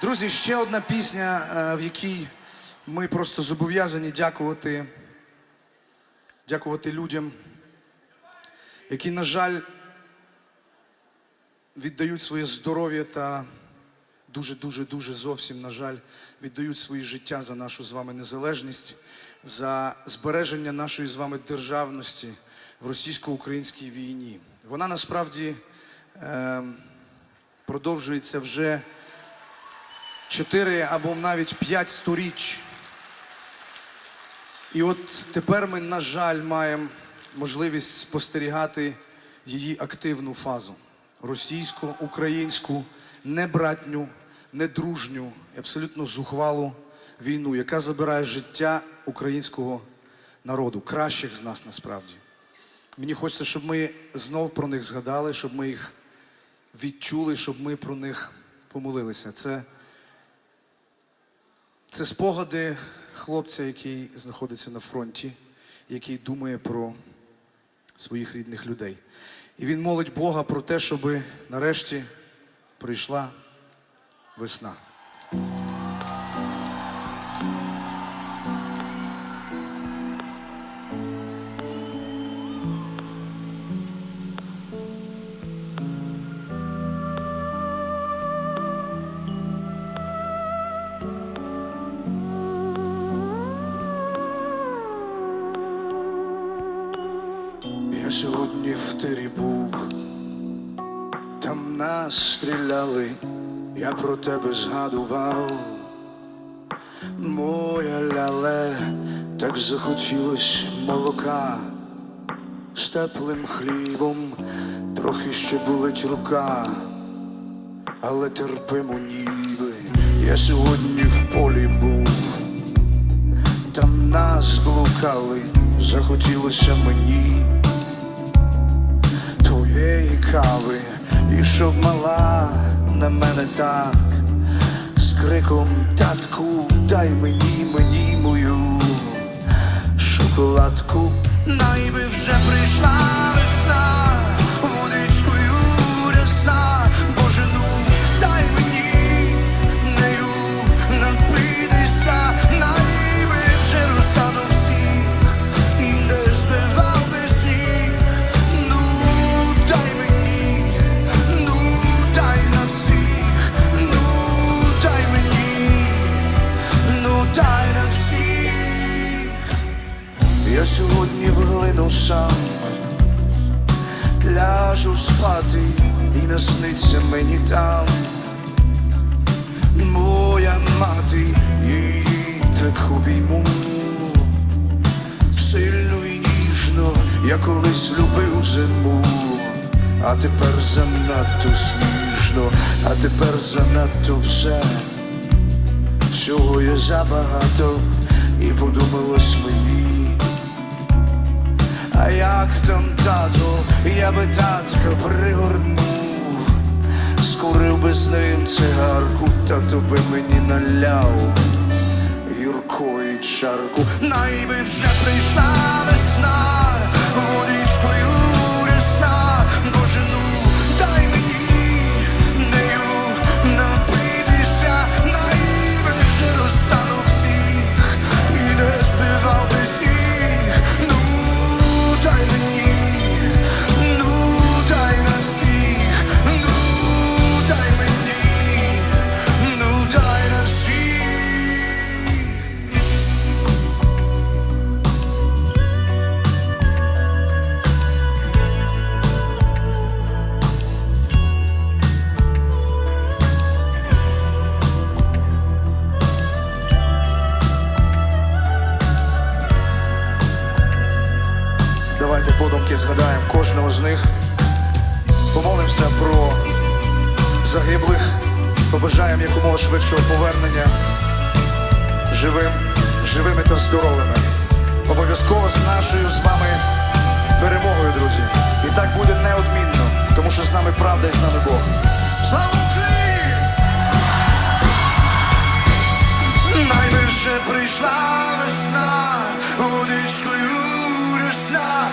Друзі, ще одна пісня, е, в якій ми просто зобов'язані дякувати, дякувати людям, які, на жаль, віддають своє здоров'я та дуже, дуже, зовсім, на жаль, віддають свої життя за нашу з вами незалежність, за збереження нашої з вами державності в російсько-українській війні. Вона насправді е, продовжується вже чотири або навіть п'ять сторіч. І от тепер ми, на жаль, маємо можливість спостерігати її активну фазу російську, українську, небратню, недружню, абсолютно зухвалу війну, яка забирає життя українського народу, кращих з нас насправді. Мені хочеться, щоб ми знов про них згадали, щоб ми їх відчули, щоб ми про них помолилися. Це це спогади хлопця, який знаходиться на фронті, який думає про своїх рідних людей. І він молить Бога про те, щоб нарешті прийшла весна. Я сьогодні в тирі був, там нас стріляли, я про тебе згадував. Моя ляле, так захотілось молока з теплим хлібом, трохи ще болить рука, але терпимо ніби. Я сьогодні в полі був, там нас блукали, захотілося мені твоєї кави, і щоб мала на мене так, з криком татку, дай мені, мені мою шоколадку. Найби вже прийшла весна, Я сьогодні в глину сам ляжу спати і насниться мені там. Моя мати, її так обійму сильно і ніжно, я колись любив зиму, а тепер занадто сніжно, а тепер занадто все, всього є забагато, і подумалось мені. А як там тато, я би татка пригорнув, скурив би з ним цигарку, Тату би мені наляв гіркої чарку, найби вже прийшла весна, Давайте подумки згадаємо кожного з них. Помолимося про загиблих, побажаємо якомога швидшого повернення живим, живими та здоровими. Обов'язково з нашою з вами перемогою, друзі. І так буде неодмінно, тому що з нами правда і з нами Бог. Слава Україні! Вже прийшла весна, водичкою рясна,